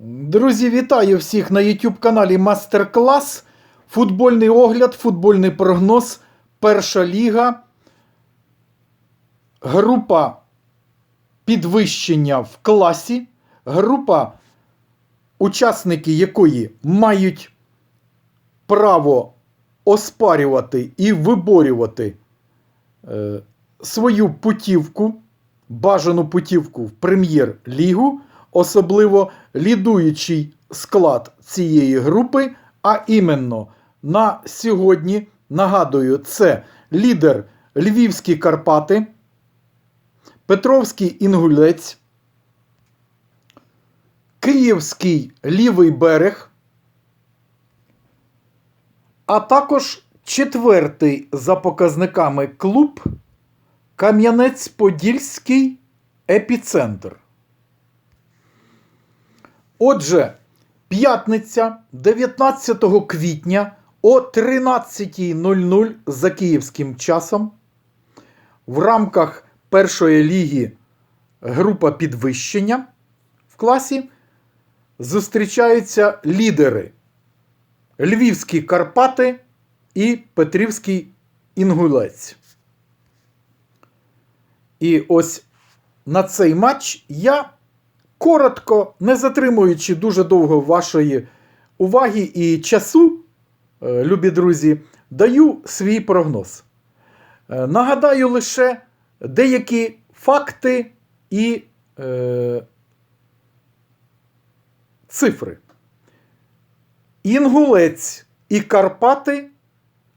Друзі, вітаю всіх на YouTube каналі Мастер Клас. Футбольний огляд, футбольний прогноз. Перша ліга. Група підвищення в класі. Група, учасники якої мають право оспарювати і виборювати е, свою путівку, бажану путівку в прем'єр-лігу, особливо лідуючий склад цієї групи. А іменно на сьогодні, нагадую, це лідер Львівські Карпати, Петровський Інгулець, Київський лівий берег, а також четвертий за показниками клуб Кам'янець-Подільський епіцентр. Отже, п'ятниця 19 квітня о 13.00 за київським часом в рамках першої ліги група підвищення в класі зустрічаються лідери Львівські Карпати і Петрівський Інгулець. І ось на цей матч я коротко, не затримуючи дуже довго вашої уваги і часу, е, любі друзі, даю свій прогноз. Е, Нагадаю лише деякі факти і е, цифри. Інгулець і Карпати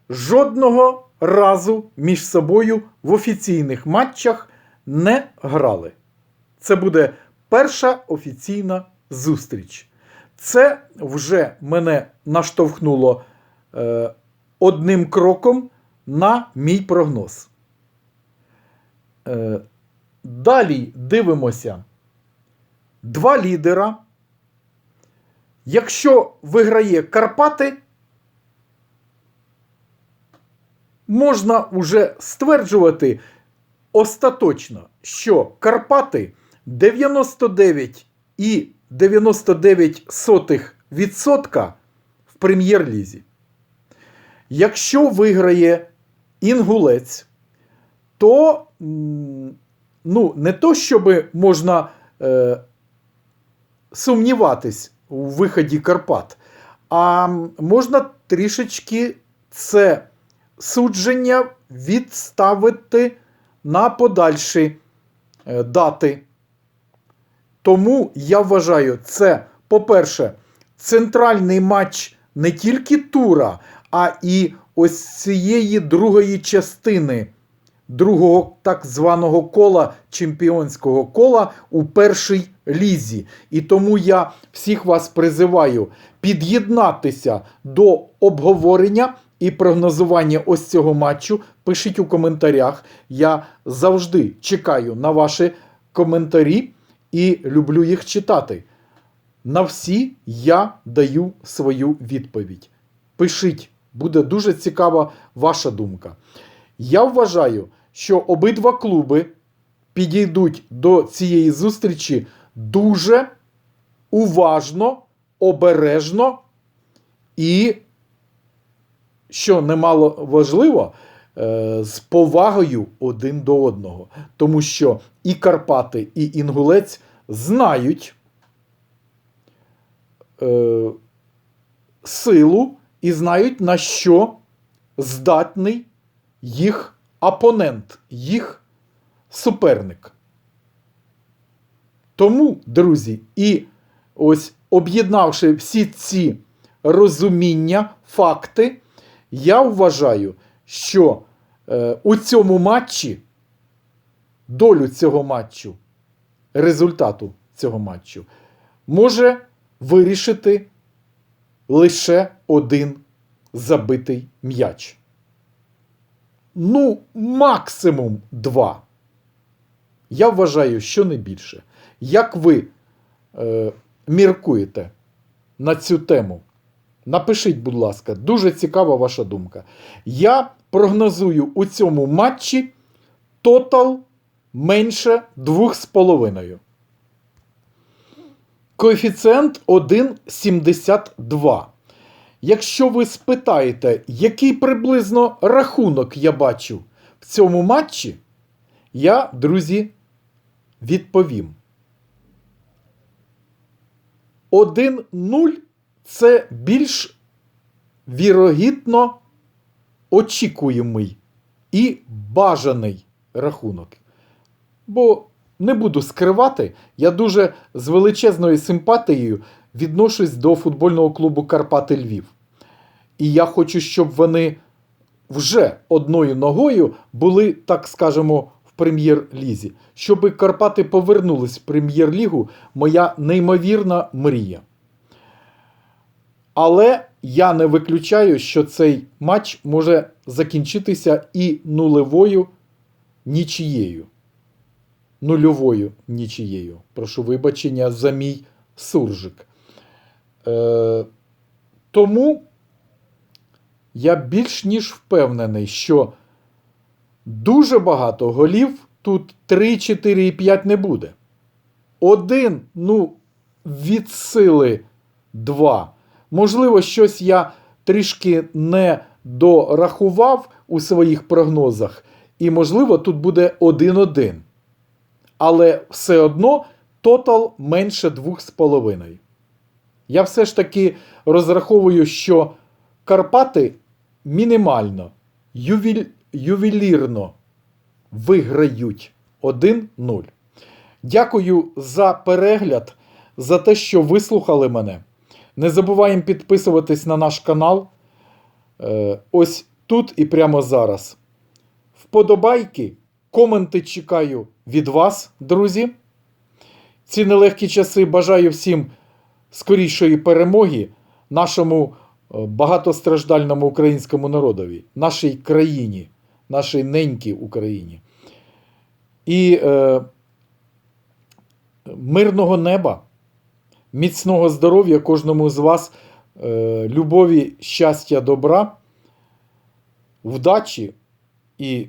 жодного разу між собою в офіційних матчах не грали. Це буде перша офіційна зустріч. Це вже мене наштовхнуло е, одним кроком на мій прогноз. Е, далі дивимося. Два лідера. Якщо виграє Карпати, можна вже стверджувати остаточно, що Карпати 99,99% в прем'єр-лізі. Якщо виграє інгулець, то ну, не то, щоб можна е, сумніватись у виході Карпат, а можна трішечки це судження відставити на подальші е, дати. Тому я вважаю, це, по-перше, центральний матч не тільки тура, а і ось цієї другої частини другого так званого кола чемпіонського кола у першій лізі. І тому я всіх вас призиваю під'єднатися до обговорення і прогнозування ось цього матчу. Пишіть у коментарях. Я завжди чекаю на ваші коментарі і люблю їх читати. На всі я даю свою відповідь. Пишіть, буде дуже цікава ваша думка. Я вважаю, що обидва клуби підійдуть до цієї зустрічі дуже уважно, обережно і, що немало важливо, з повагою один до одного. Тому що і Карпати, і Інгулець знають е, силу і знають, на що здатний їх опонент, їх суперник. Тому, друзі, і ось об'єднавши всі ці розуміння, факти, я вважаю, що е, у цьому матчі, долю цього матчу, результату цього матчу, може вирішити лише один забитий м'яч. Ну, максимум два. Я вважаю, що не більше. Як ви е, міркуєте на цю тему? Напишіть, будь ласка, дуже цікава ваша думка. Я прогнозую у цьому матчі тотал менше 2,5. коефіцієнт 1,72. Якщо ви спитаєте, який приблизно рахунок я бачу в цьому матчі, я, друзі, відповім. 1-0 це більш вірогідно очікуємий і бажаний рахунок. Бо не буду скривати, я дуже з величезною симпатією відношусь до футбольного клубу Карпати Львів. І я хочу, щоб вони вже одною ногою були, так скажемо, в прем'єр-лізі. Щоб Карпати повернулись в прем'єр-лігу, моя неймовірна мрія. Але я не виключаю, що цей матч може закінчитися і нулевою нічією. Нульовою нічією. Прошу вибачення за мій суржик. Е, тому я більш ніж впевнений, що дуже багато голів тут 3, 4 і 5 не буде. Один, ну, від сили два. Можливо, щось я трішки не дорахував у своїх прогнозах, і, можливо, тут буде 1-1. Але все одно тотал менше 2,5. Я все ж таки розраховую, що Карпати мінімально, ювіль... ювелірно виграють 1-0. Дякую за перегляд, за те, що вислухали мене. Не забуваємо підписуватись на наш канал. Е, Ось тут і прямо зараз. Вподобайки, коменти чекаю від вас, друзі. Ці нелегкі часи бажаю всім скорішої перемоги нашому е, багатостраждальному українському народові, нашій країні, нашій ненькій Україні. І е, мирного неба, міцного здоров'я кожному з вас, е, любові, щастя, добра, вдачі і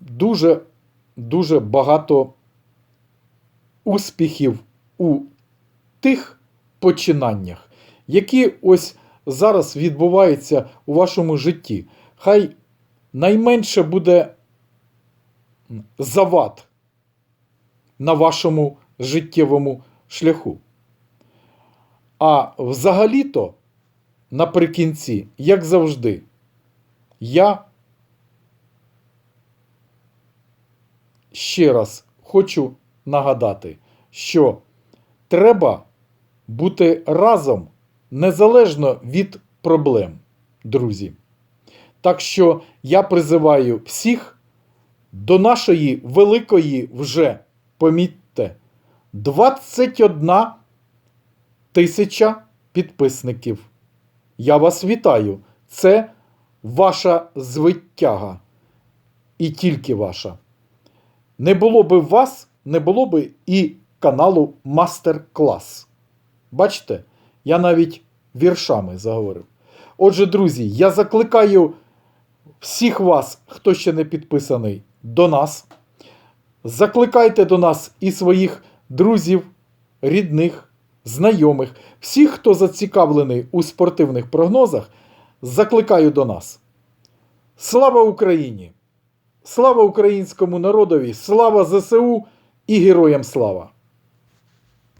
дуже, дуже багато успіхів у тих починаннях, які ось зараз відбуваються у вашому житті. Хай найменше буде завад на вашому життєвому шляху. А взагалі-то, наприкінці, як завжди, я ще раз хочу нагадати, що треба бути разом незалежно від проблем, друзі. Так що я призиваю всіх до нашої великої вже, помітьте, 21 тисяча підписників. Я вас вітаю. Це ваша звиттяга. І тільки ваша. Не було би вас, не було би і каналу Мастер Клас. Бачите, я навіть віршами заговорив. Отже, друзі, я закликаю всіх вас, хто ще не підписаний, до нас. Закликайте до нас і своїх друзів, рідних, знайомих, всіх, хто зацікавлений у спортивних прогнозах, закликаю до нас. Слава Україні! Слава українському народові! Слава ЗСУ і героям слава!